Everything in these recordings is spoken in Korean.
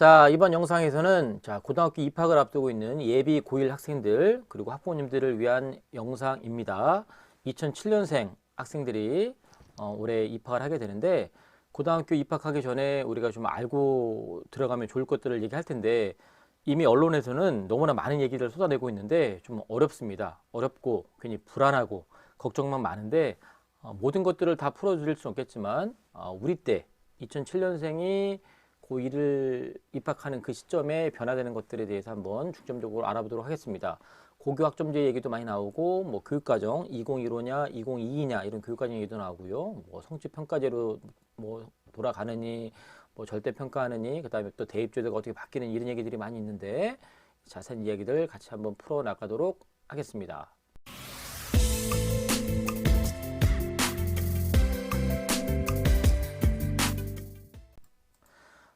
자, 이번 영상에서는 자, 고등학교 입학을 앞두고 있는 예비 고1 학생들 그리고 학부모님들을 위한 영상입니다. 2007년생 학생들이 어, 올해 입학을 하게 되는데 고등학교 입학하기 전에 우리가 좀 알고 들어가면 좋을 것들을 얘기할 텐데 이미 언론에서는 너무나 많은 얘기를 쏟아내고 있는데 좀 어렵습니다. 어렵고 괜히 불안하고 걱정만 많은데 어, 모든 것들을 다 풀어드릴 수는 없겠지만 어, 우리 때 2007년생이 고1을 입학하는 그 시점에 변화되는 것들에 대해서 한번 중점적으로 알아보도록 하겠습니다. 고교 학점제 얘기도 많이 나오고 뭐 교육과정 2015냐 2022냐 이런 교육과정 얘기도 나오고요. 뭐 성취 평가제로 뭐 돌아가느니 뭐 절대 평가하느니 그다음에 또 대입제도가 어떻게 바뀌는 이런 얘기들이 많이 있는데 자세한 이야기들 같이 한번 풀어 나가도록 하겠습니다.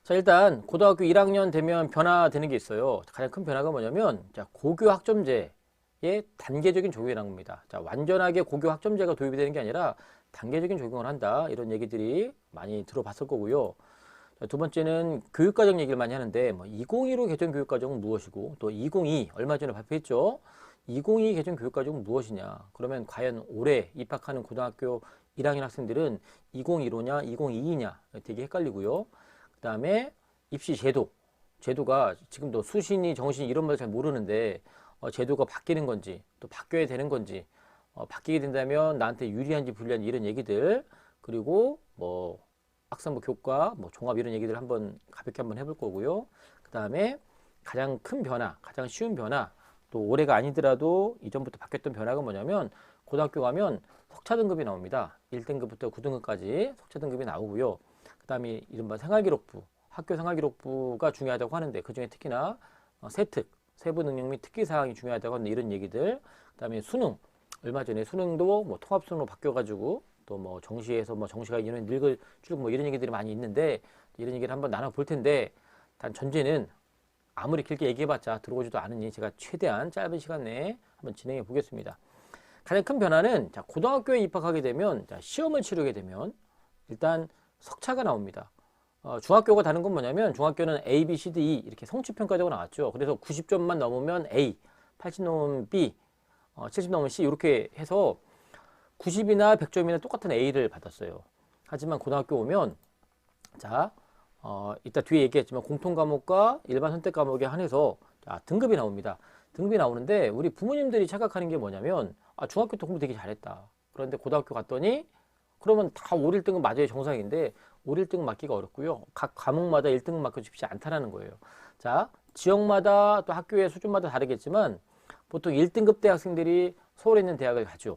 자, 일단 고등학교 1학년 되면 변화되는 게 있어요. 가장 큰 변화가 뭐냐면 자, 고교 학점제의 단계적인 적용이라는 겁니다. 자, 완전하게 고교 학점제가 도입이 되는 게 아니라 단계적인 적용을 한다. 이런 얘기들이 많이 들어봤을 거고요. 자, 두 번째는 교육과정 얘기를 많이 하는데 뭐 2015 개정 교육과정은 무엇이고 또 2022 얼마 전에 발표했죠. 2022 개정 교육과정은 무엇이냐? 그러면 과연 올해 입학하는 고등학교 1학년 학생들은 2015냐 2022냐 되게 헷갈리고요. 그다음에 입시 제도 제도가 지금도 수신이 정신이 이런 말잘 모르는데 어, 제도가 바뀌는 건지 또 바뀌어야 되는 건지 어, 바뀌게 된다면 나한테 유리한지 불리한지 이런 얘기들 그리고 뭐 학생부 교과 뭐 종합 이런 얘기들 한번 가볍게 한번 해볼 거고요. 그 다음에 가장 큰 변화, 가장 쉬운 변화 또 올해가 아니더라도 이전부터 바뀌었던 변화가 뭐냐면 고등학교 가면 석차 등급이 나옵니다. 1등급부터 9등급까지 석차 등급이 나오고요. 그다음에 이른바 생활기록부, 학교 생활기록부가 중요하다고 하는데 그중에 특히나 어, 세특, 세부 능력 및 특기 사항이 중요하다고 하는 이런 얘기들. 그다음에 수능, 얼마 전에 수능도 뭐 통합 수능으로 바뀌어가지고 또 뭐 정시에서 뭐 정시가 이런 늙을 줄고 뭐 이런 얘기들이 많이 있는데 이런 얘기를 한번 나눠 볼 텐데 단 전제는 아무리 길게 얘기해봤자 들어오지도 않으니 제가 최대한 짧은 시간 내에 한번 진행해 보겠습니다. 가장 큰 변화는 자, 고등학교에 입학하게 되면 자, 시험을 치르게 되면 일단 석차가 나옵니다. 어, 중학교가 다른 건 뭐냐면 중학교는 A, B, C, D, E 이렇게 성취평가적으로 나왔죠. 그래서 90점만 넘으면 A, 80 넘으면 B, 어, 70 넘으면 C 이렇게 해서 90이나 100점이나 똑같은 A를 받았어요. 하지만 고등학교 오면 자, 어, 이따 뒤에 얘기했지만 공통 과목과 일반 선택 과목에 한해서 자, 등급이 나옵니다. 등급이 나오는데 우리 부모님들이 착각하는 게 뭐냐면 아, 중학교 때 공부 되게 잘했다. 그런데 고등학교 갔더니 그러면 다 5, 1등은 맞아야 정상인데 5, 1등은 맞기가 어렵고요. 각 과목마다 1등은 맞기 쉽지 않다라는 거예요. 자, 지역마다 또 학교의 수준마다 다르겠지만 보통 1등급 대 학생들이 서울에 있는 대학을 가죠.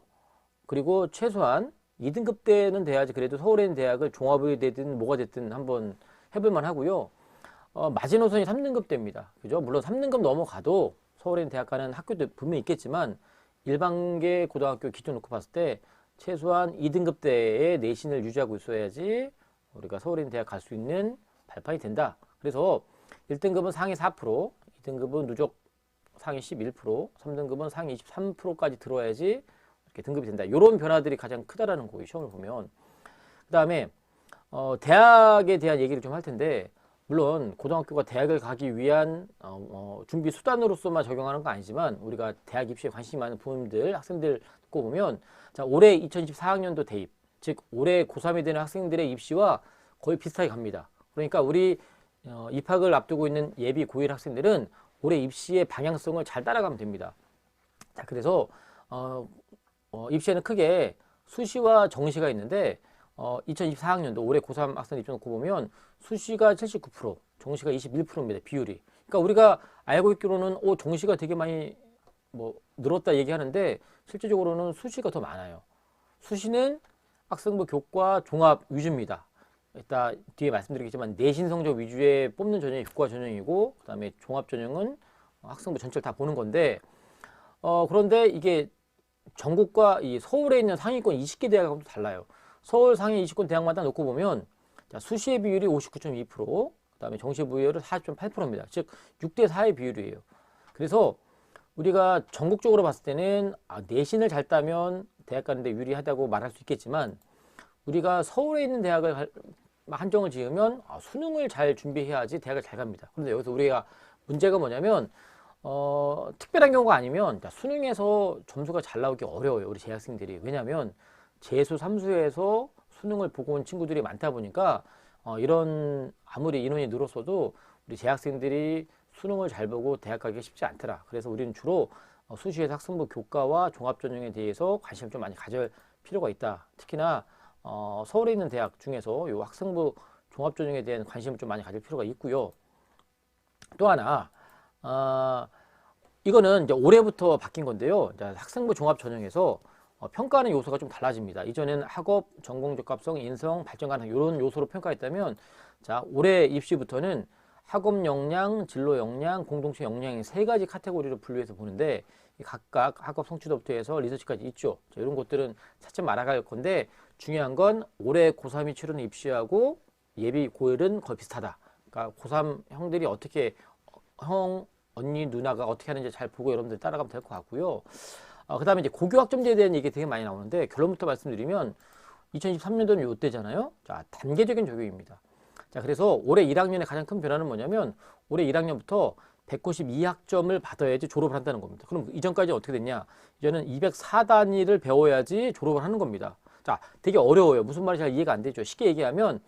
그리고 최소한 2등급 때는 돼야지 그래도 서울에 있는 대학을 종합이 되든 뭐가 됐든 한번 해볼만 하고요. 어, 마지노선이 3등급 대입니다. 그죠? 물론 3등급 넘어가도 서울에 있는 대학 가는 학교도 분명히 있겠지만 일반계 고등학교 기준 놓고 봤을 때 최소한 2등급 대의 내신을 유지하고 있어야지 우리가 있는 대학 갈 수 있는 발판이 된다. 그래서 1등급은 상위 4%, 2등급은 누적 상위 11%, 3등급은 상위 23%까지 들어야지 이렇게 등급이 된다. 이런 변화들이 가장 크다라는 거예요. 시험을 보면. 그 다음에 어, 대학에 대한 얘기를 좀 할 텐데 물론 고등학교가 대학을 가기 위한 어, 어, 준비 수단으로서만 적용하는 건 아니지만 우리가 대학 입시에 관심이 많은 부모님들, 학생들 듣고 보면 자 올해 2024학년도 대입, 즉 올해 고3이 되는 학생들의 입시와 거의 비슷하게 갑니다. 그러니까 우리 어, 입학을 앞두고 있는 예비 고1 학생들은 올해 입시의 방향성을 잘 따라가면 됩니다. 자 그래서 어, 어, 입시에는 크게 수시와 정시가 있는데 어, 2024학년도 올해 고3 학생 입시 놓고 보면 수시가 79%, 정시가 21%입니다. 비율이. 그러니까 우리가 알고 있기로는 오 정시가 되게 많이 뭐 늘었다 얘기하는데 실제적으로는 수시가 더 많아요. 수시는 학생부 교과 종합 위주입니다. 이따 뒤에 말씀드리겠지만 내신 성적 위주의 뽑는 전형이 교과 전형이고 그다음에 종합 전형은 학생부 전체를 다 보는 건데 어 그런데 이게 전국과 이 서울에 있는 상위권 20개 대학하고 달라요. 서울 상위 20권 대학마다 놓고 보면 자, 수시의 비율이 59.2%, 그다음에 정시 부여율은 40.8%입니다. 즉 6대 4의 비율이에요. 그래서 우리가 전국적으로 봤을 때는 아, 내신을 잘 따면 대학 가는데 유리하다고 말할 수 있겠지만 우리가 서울에 있는 대학을 갈- 한정을 지으면 아, 수능을 잘 준비해야지 대학을 잘 갑니다. 그런데 여기서 우리가 문제가 뭐냐면 어, 특별한 경우가 아니면 자, 수능에서 점수가 잘 나오기 어려워요. 우리 재학생들이. 왜냐하면 재수, 삼수에서 수능을 보고 온 친구들이 많다 보니까 어, 이런 아무리 인원이 늘었어도 우리 재학생들이 수능을 잘 보고 대학 가기가 쉽지 않더라. 그래서 우리는 주로 어, 수시에서 학생부 교과와 종합전형에 대해서 관심을 좀 많이 가질 필요가 있다. 특히나 어, 서울에 있는 대학 중에서 요 학생부 종합전형에 대한 관심을 좀 많이 가질 필요가 있고요. 또 하나 어, 이거는 이제 올해부터 바뀐 건데요. 학생부 종합전형에서 어, 평가하는 요소가 좀 달라집니다. 이전에는 학업, 전공 적합성, 인성, 발전 가능 이런 요소로 평가했다면 자 올해 입시부터는 학업 역량, 진로 역량, 공동체 역량이 세 가지 카테고리로 분류해서 보는데 이 각각 학업 성취도부터 해서 리서치까지 있죠. 자, 이런 것들은 차츰 알아갈 건데 중요한 건 올해 고3이 치르는 입시하고 예비 고일은 거의 비슷하다. 그러니까 고3 형들이 어떻게 형, 언니, 누나가 어떻게 하는지 잘 보고 여러분들 따라가면 될 것 같고요. 어, 그 다음에 이제 고교 학점제에 대한 얘기 되게 많이 나오는데 결론부터 말씀드리면 2023년도는 요때잖아요. 자, 단계적인 적용입니다. 자, 그래서 올해 1학년의 가장 큰 변화는 뭐냐면 올해 1학년부터 192학점을 받아야지 졸업을 한다는 겁니다. 그럼 이전까지 어떻게 됐냐? 이제는 204단위를 배워야지 졸업을 하는 겁니다. 자, 되게 어려워요. 무슨 말인지 잘 이해가 안 되죠. 쉽게 얘기하면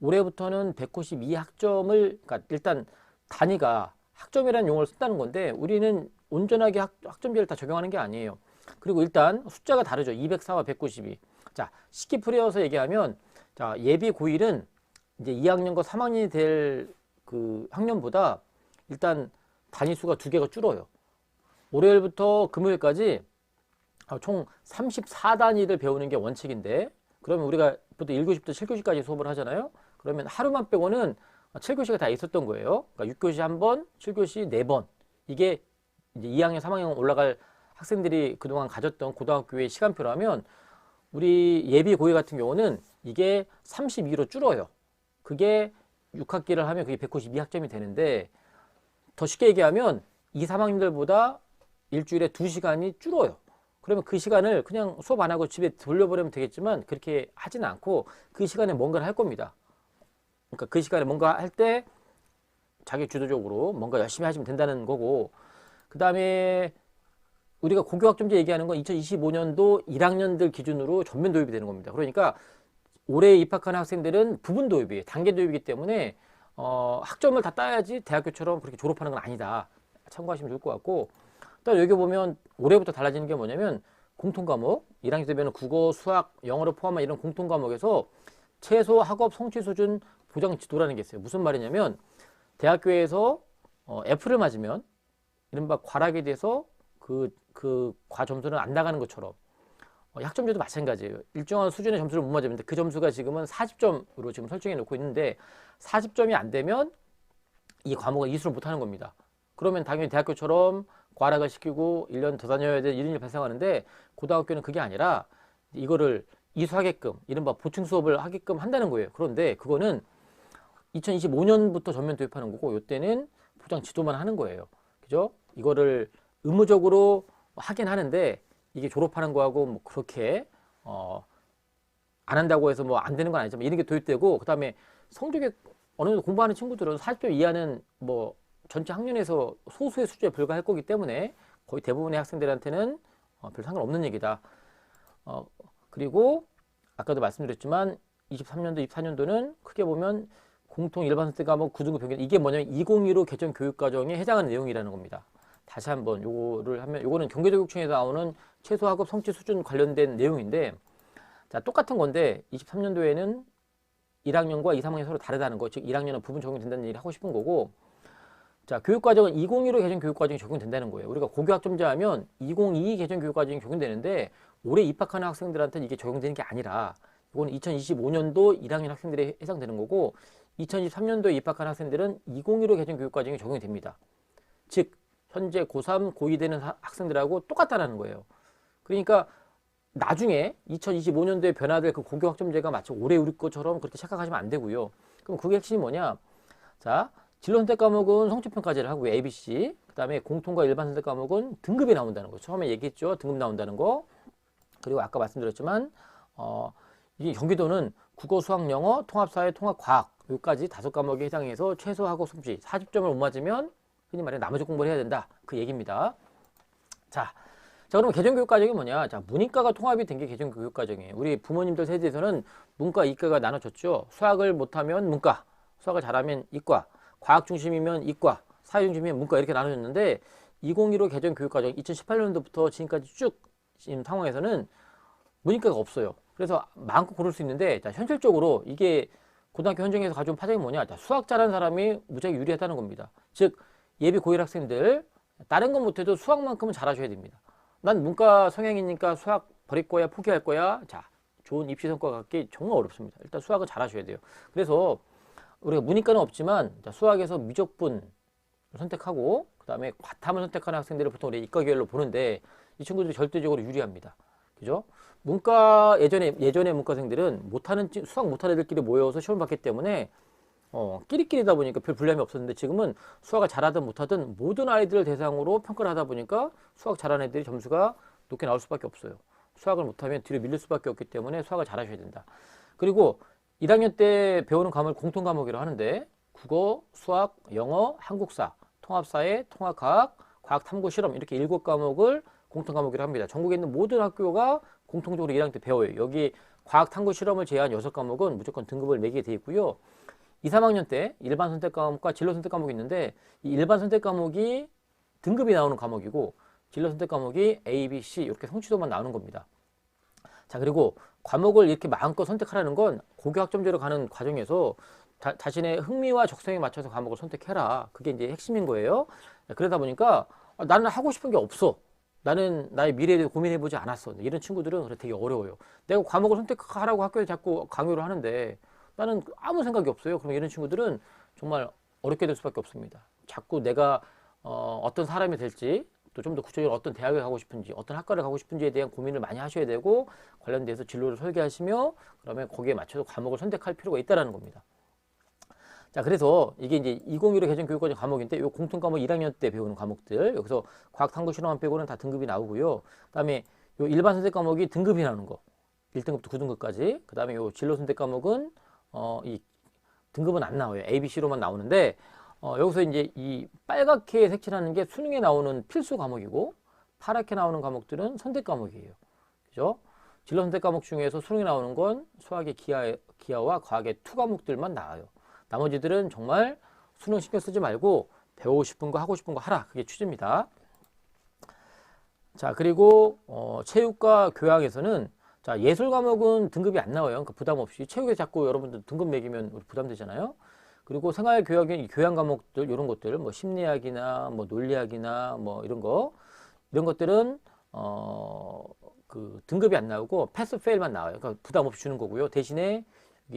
올해부터는 192학점을 그러니까 일단 단위가 학점이라는 용어를 쓴다는 건데 우리는 온전하게 학, 학점제를 다 적용하는 게 아니에요. 그리고 일단 숫자가 다르죠. 204와 192. 자, 쉽게 풀어서 얘기하면 자, 예비 고1은 이제 2학년과 3학년이 될 그 학년보다 일단 단위 수가 두 개가 줄어요. 월요일부터 금요일까지 아, 총 34단위를 배우는 게 원칙인데 그러면 우리가 보통 1교시부터 7교시까지 수업을 하잖아요. 그러면 하루만 빼고는 7교시가 다 있었던 거예요. 그러니까 6교시 한 번, 7교시 네 번. 이게 이제 2학년, 3학년 올라갈 학생들이 그동안 가졌던 고등학교의 시간표라면 우리 예비 고일 같은 경우는 이게 32로 줄어요. 그게 6학기를 하면 그게 192학점이 되는데 더 쉽게 얘기하면 2, 3학년들보다 일주일에 2시간이 줄어요. 그러면 그 시간을 그냥 수업 안 하고 집에 돌려버리면 되겠지만 그렇게 하지는 않고 그 시간에 뭔가를 할 겁니다. 그러니까 그 시간에 뭔가 할 때 자기 주도적으로 뭔가 열심히 하시면 된다는 거고 그 다음에 우리가 고교학점제 얘기하는 건 2025년도 1학년들 기준으로 전면 도입이 되는 겁니다. 그러니까 올해 입학하는 학생들은 부분 도입이에요. 단계 도입이기 때문에 어, 학점을 다 따야지 대학교처럼 그렇게 졸업하는 건 아니다. 참고하시면 좋을 것 같고 또 여기 보면 올해부터 달라지는 게 뭐냐면 공통 과목 1학년 되면 국어, 수학, 영어를 포함한 이런 공통 과목에서 최소 학업 성취 수준 보장 지도라는 게 있어요. 무슨 말이냐면 대학교에서 어, F를 맞으면 이른바 과락에 대해서 그, 그 과 점수는 안 나가는 것처럼 어, 학점제도 마찬가지예요. 일정한 수준의 점수를 못 맞으면 그 점수가 지금은 40점으로 지금 설정해 놓고 있는데 40점이 안 되면 이 과목을 이수를 못 하는 겁니다. 그러면 당연히 대학교처럼 과락을 시키고 1년 더 다녀야 될 일이 발생하는데 고등학교는 그게 아니라 이거를 이수하게끔 이른바 보충 수업을 하게끔 한다는 거예요. 그런데 그거는 2025년부터 전면 도입하는 거고 이때는 포장 지도만 하는 거예요. 그죠? 이거를 의무적으로 하긴 하는데 이게 졸업하는 거하고 뭐 그렇게 어, 안 한다고 해서 뭐 안 되는 건 아니지만 이런 게 도입되고 그다음에 성적에 어느 정도 공부하는 친구들은 40점 이하는 뭐 전체 학년에서 소수의 수준에 불과할 거기 때문에 거의 대부분의 학생들한테는 어, 별 상관없는 얘기다. 어, 그리고 아까도 말씀드렸지만 23년도, 24년도는 크게 보면 공통 일반 선택 과목 구등급 평균 이게 뭐냐면 2015 개정 교육 과정에 해당하는 내용이라는 겁니다. 다시 한번 요거를 하면 요거는 경기도교육청에서 나오는 최소 학업 성취 수준 관련된 내용인데 자 똑같은 건데 23년도에는 1학년과 2, 3학년이 서로 다르다는 거, 즉 1학년은 부분 적용된다는 얘기를 하고 싶은 거고 자 교육과정은 2015 개정 교육과정이 적용된다는 거예요. 우리가 고교학점제 하면 2022 개정 교육과정이 적용되는데 올해 입학하는 학생들한테는 이게 적용되는 게 아니라 이거는 2025년도 1학년 학생들에 해당되는 거고 2023년도에 입학한 학생들은 2015 개정 교육과정이 적용이 됩니다. 즉 현재 고3, 고2 되는 학생들하고 똑같다라는 거예요. 그러니까 나중에 2025년도에 변화될 그 고교 학점제가 마치 올해 우리 것처럼 그렇게 착각하시면 안 되고요. 그럼 그게 핵심이 뭐냐? 자, 진로 선택 과목은 성취평가제를 하고 A, B, C. 그다음에 공통과 일반 선택 과목은 등급이 나온다는 거. 처음에 얘기했죠. 등급 나온다는 거. 그리고 아까 말씀드렸지만 어, 이 경기도는 국어, 수학, 영어, 통합사회, 통합과학 여기까지 다섯 과목에 해당해서 최소하고 솜씨 40점을 못 맞으면 흔히 말해 나머지 공부를 해야 된다 그 얘기입니다. 자, 자 그럼 개정교육 과정이 뭐냐? 자 문이과가 통합이 된 게 개정교육 과정이에요. 우리 부모님들 세대에서는 문과, 이과가 나눠졌죠. 수학을 못하면 문과, 수학을 잘하면 이과, 과학 중심이면 이과, 사회 중심이면 문과 이렇게 나눠졌는데 2015 개정교육 과정 2018년도부터 지금까지 쭉 지금 상황에서는 문이과가 없어요. 그래서 마음껏 고를 수 있는데 자, 현실적으로 이게 고등학교 현장에서 가져온 파장이 뭐냐? 자, 수학 잘하는 사람이 무지하게 유리하다는 겁니다. 즉 예비 고1 학생들 다른 건 못해도 수학만큼은 잘하셔야 됩니다. 난 문과 성향이니까 수학 버릴 거야, 포기할 거야. 자, 좋은 입시 성과 갖기 정말 어렵습니다. 일단 수학은 잘 하셔야 돼요. 그래서 우리가 문이과는 없지만 자, 수학에서 미적분 선택하고 그 다음에 과탐을 선택하는 학생들을 보통 우리 이과 계열로 보는데 이 친구들이 절대적으로 유리합니다. 그죠? 문과 예전에 예전에 문과생들은 못하는 찌- 수학 못하는 애들끼리 모여서 시험 봤기 때문에 어, 끼리끼리다 보니까 별 분량이 없었는데 지금은 수학을 잘하든 못하든 모든 아이들을 대상으로 평가를 하다 보니까 수학 잘하는 애들이 점수가 높게 나올 수밖에 없어요. 수학을 못하면 뒤로 밀릴 수밖에 없기 때문에 수학을 잘하셔야 된다. 그리고 1학년 때 배우는 과목을 공통 과목이라고 하는데 국어, 수학, 영어, 한국사, 통합사회, 통합과학, 과학 탐구 실험 이렇게 일곱 과목을 공통 과목이라고 합니다. 전국에 있는 모든 학교가 공통적으로 1학년 때 배워요. 여기 과학 탐구 실험을 제한 여섯 과목은 무조건 등급을 매기게 돼 있고요. 2, 3학년 때 일반 선택 과목과 진로 선택 과목이 있는데 이 일반 선택 과목이 등급이 나오는 과목이고 진로 선택 과목이 A, B, C 이렇게 성취도만 나오는 겁니다. 자 그리고 과목을 이렇게 마음껏 선택하라는 건 고교 학점제로 가는 과정에서 다, 자신의 흥미와 적성에 맞춰서 과목을 선택해라. 그게 이제 핵심인 거예요. 그러다 보니까 아, 나는 하고 싶은 게 없어. 나는 나의 대해 고민해보지 않았어. 이런 친구들은 되게 어려워요. 내가 과목을 선택하라고 학교에 자꾸 강요를 하는데 나는 아무 생각이 없어요. 그럼 이런 친구들은 정말 어렵게 될 수밖에 없습니다. 자꾸 내가 어, 어떤 사람이 될지 또 좀 더 구체적으로 어떤 대학에 가고 싶은지 어떤 학과를 가고 싶은지에 대한 고민을 많이 하셔야 되고 관련돼서 진로를 설계하시며 그러면 거기에 맞춰서 과목을 선택할 필요가 있다라는 겁니다. 자, 그래서 이게 이제 2015 개정 교육과정 과목인데 요 공통 과목 1학년 때 배우는 과목들 여기서 과학 탐구 실험만 빼고는 다 등급이 나오고요. 그다음에 요 일반 선택 과목이 등급이 나오는 거. 1등급부터 9등급까지. 그다음에 요 진로 선택 과목은 어 이 등급은 안 나와요. A, B, C로만 나오는데 어 여기서 이제 이 빨갛게 색칠하는 게 수능에 나오는 필수 과목이고 파랗게 나오는 과목들은 선택 과목이에요. 그죠? 진로 선택 과목 중에서 수능에 나오는 건 수학의 기하, 기하와 과학의 투 과목들만 나와요. 나머지들은 정말 수능 신경 쓰지 말고 배우고 싶은 거 하고 싶은 거 하라. 그게 취지입니다. 자, 그리고 어, 체육과 교양에서는 자, 예술 과목은 등급이 안 나와요. 그러니까 부담 없이 체육에 자꾸 여러분들 등급 매기면 부담되잖아요. 그리고 생활 교육의 교양 과목들 이런 것들 뭐 심리학이나 뭐 논리학이나 뭐 이런 거 이런 것들은 어 그 등급이 안 나오고 패스 페일만 나와요. 그러니까 부담 없이 주는 거고요. 대신에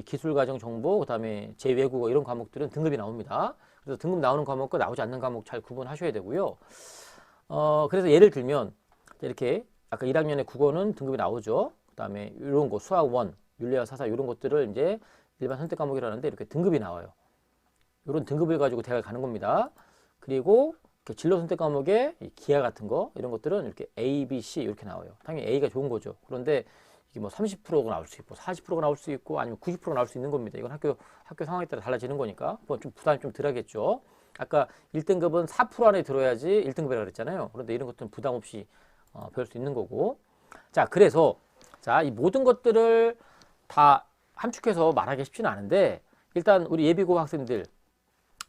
기술 과정 정보 그다음에 제외국어 이런 과목들은 등급이 나옵니다. 그래서 등급 나오는 과목과 나오지 않는 과목 잘 구분하셔야 되고요. 어 그래서 예를 들면 이렇게 아까 1학년에 국어는 등급이 나오죠. 그다음에 이런 거 수학 원, 윤리와 사사 이런 것들을 이제 일반 선택 과목이라는데 이렇게 등급이 나와요. 이런 등급을 가지고 대학을 가는 겁니다. 그리고 진로 선택 과목에 이 기하 같은 거 이런 것들은 이렇게 A, B, C 이렇게 나와요. 당연히 A가 좋은 거죠. 그런데 이게 뭐 30%가 나올 수 있고 40%가 나올 수 있고 아니면 90%가 나올 수 있는 겁니다. 이건 학교 학교 상황에 따라 달라지는 거니까 뭐좀 부담이 좀 덜하겠죠. 아까 1등급은 4% 안에 들어야지 1등급이라고 그랬잖아요. 그런데 이런 것들은 부담 없이 어, 배울 수 있는 거고. 자, 그래서 자, 이 모든 것들을 다 함축해서 말하기 쉽지는 않은데 일단 우리 예비고 학생들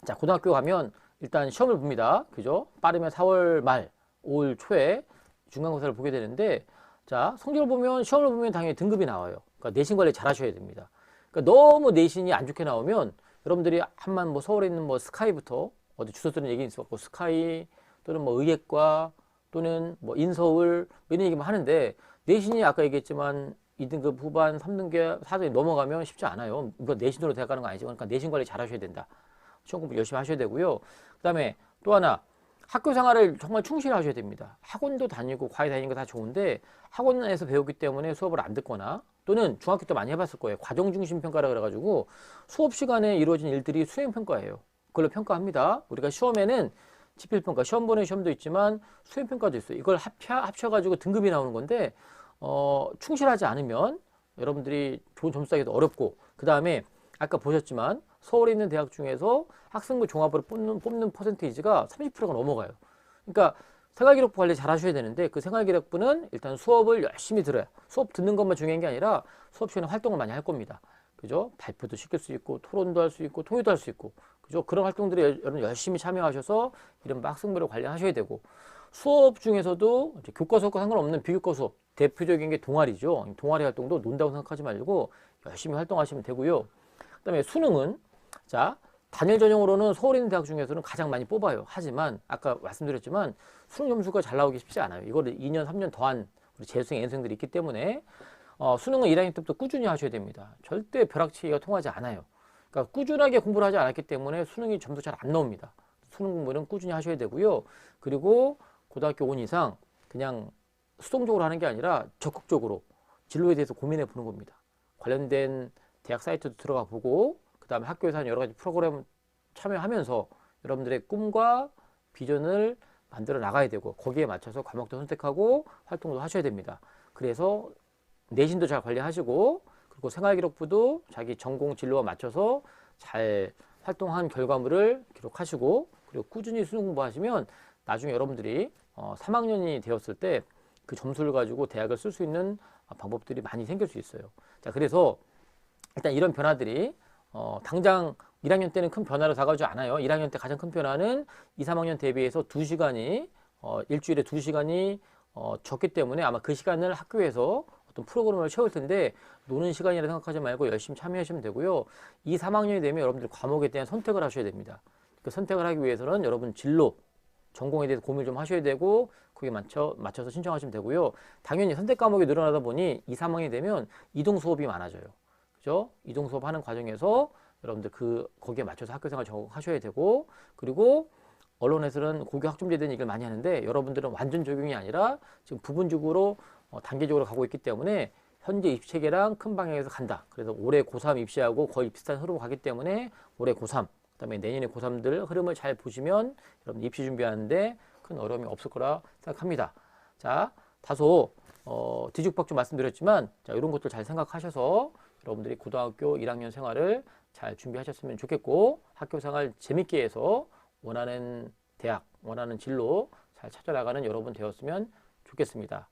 자, 고등학교 가면 일단 시험을 봅니다. 그죠? 빠르면 4월 말, 5월 초에 중간고사를 보게 되는데 자, 성적을 보면 시험을 보면 당연히 등급이 나와요. 그러니까 내신 관리 잘 하셔야 됩니다. 그러니까 너무 내신이 안 좋게 나오면 여러분들이 한만 뭐 서울에 있는 뭐 스카이부터 어디 주소 쓰는 얘기 있을 것 같고 스카이 또는 뭐 의예과 또는 뭐 인서울 뭐 이런 얘기만 하는데 내신이 아까 얘기했지만 2등급 후반, 3등급, 4등급 넘어가면 쉽지 않아요. 이거 내신으로 대학 가는 거 아니죠. 그러니까 내신 관리 잘 하셔야 된다. 시험 공부 열심히 하셔야 되고요. 그 다음에 또 하나 학교 생활을 정말 충실히 하셔야 됩니다. 학원도 다니고 과외 다니는 거 다 좋은데 학원에서 배우기 때문에 수업을 안 듣거나 또는 중학교 때 많이 해봤을 거예요. 과정 중심 평가라 그래가지고 수업 시간에 이루어진 일들이 수행 평가예요. 그걸로 평가합니다. 우리가 시험에는 지필 평가, 시험 보는 시험도 있지만 수행 평가도 있어요. 이걸 합쳐 합쳐가지고 등급이 나오는 건데 어, 충실하지 않으면 여러분들이 좋은 점수 따기도 어렵고 그 다음에 아까 보셨지만 서울에 있는 대학 중에서 학생부 종합으로 뽑는, 뽑는 퍼센테이지가 30%가 넘어가요. 그러니까 생활기록부 관리 잘 하셔야 되는데 그 생활기록부는 일단 수업을 열심히 들어야 수업 듣는 것만 중요한 게 아니라 수업 시간에 활동을 많이 할 겁니다. 그죠? 발표도 시킬 수 있고 토론도 할 수 있고 토의도 할 수 있고 그죠? 그런 활동들이 여- 여러분 열심히 참여하셔서 이런 학생부를 관리하셔야 되고 수업 중에서도 이제 교과 수업과 상관없는 비교과 수업 대표적인 게 동아리죠. 동아리 활동도 논다고 생각하지 말고 열심히 활동하시면 되고요. 그다음에 수능은 자 단일 전형으로는 있는 대학 중에서는 가장 많이 뽑아요. 하지만 아까 말씀드렸지만 수능 점수가 잘 나오기 쉽지 않아요. 이거를 2년, 3년 더한 우리 재수생 N생들이 있기 때문에 어, 수능은 1학년 때부터 꾸준히 하셔야 됩니다. 절대 벼락치기가 통하지 않아요. 그러니까 꾸준하게 공부를 하지 않았기 때문에 수능이 점수 잘 안 나옵니다. 수능 공부는 꾸준히 하셔야 되고요. 그리고 고등학교 온 이상 그냥 수동적으로 하는 게 아니라 적극적으로 진로에 대해서 고민해 보는 겁니다. 관련된 대학 사이트도 들어가 보고 그 다음에 학교에서 하는 여러 가지 프로그램 참여하면서 여러분들의 꿈과 비전을 만들어 나가야 되고 거기에 맞춰서 과목도 선택하고 활동도 하셔야 됩니다. 그래서 내신도 잘 관리하시고 그리고 생활기록부도 자기 전공 진로와 맞춰서 잘 활동한 결과물을 기록하시고 그리고 꾸준히 수능 공부하시면 나중에 여러분들이 어, 3학년이 되었을 때 그 점수를 가지고 대학을 쓸 수 있는 방법들이 많이 생길 수 있어요. 자, 그래서 일단 이런 변화들이 어, 당장 1학년 때는 큰 변화로 다가오지 않아요. 1학년 때 가장 큰 변화는 2, 3학년 대비해서 2시간이 어, 일주일에 2시간이 어, 적기 때문에 아마 그 시간을 학교에서 어떤 프로그램을 채울 텐데 노는 시간이라 생각하지 말고 열심히 참여하시면 되고요. 2, 3학년이 되면 여러분들 과목에 대한 선택을 하셔야 됩니다. 그 선택을 하기 위해서는 여러분 진로, 전공에 대해서 고민을 좀 하셔야 되고 거기에 맞춰, 맞춰서 신청하시면 되고요. 당연히 선택 과목이 늘어나다 보니 2, 3학년이 되면 이동 수업이 많아져요. 그죠? 이동 수업 하는 과정에서 여러분들 그 거기에 맞춰서 학교 생활 적응하셔야 되고 그리고 언론에서는 고교 학점제에 대한 얘기를 많이 하는데 여러분들은 완전 적용이 아니라 지금 부분적으로 어, 단계적으로 가고 있기 때문에 현재 입시 체계랑 큰 방향에서 간다. 그래서 올해 고3 입시하고 거의 비슷한 흐름 가기 때문에 올해 고3 그다음에 내년에 고3들 흐름을 잘 보시면 여러분 입시 준비하는데 큰 어려움이 없을 거라 생각합니다. 자, 다소 어, 뒤죽박죽 말씀드렸지만 자, 이런 것들 잘 생각하셔서 여러분들이 고등학교 1학년 생활을 잘 준비하셨으면 좋겠고 학교 생활 재밌게 해서 원하는 대학, 원하는 진로 잘 찾아나가는 여러분 되었으면 좋겠습니다.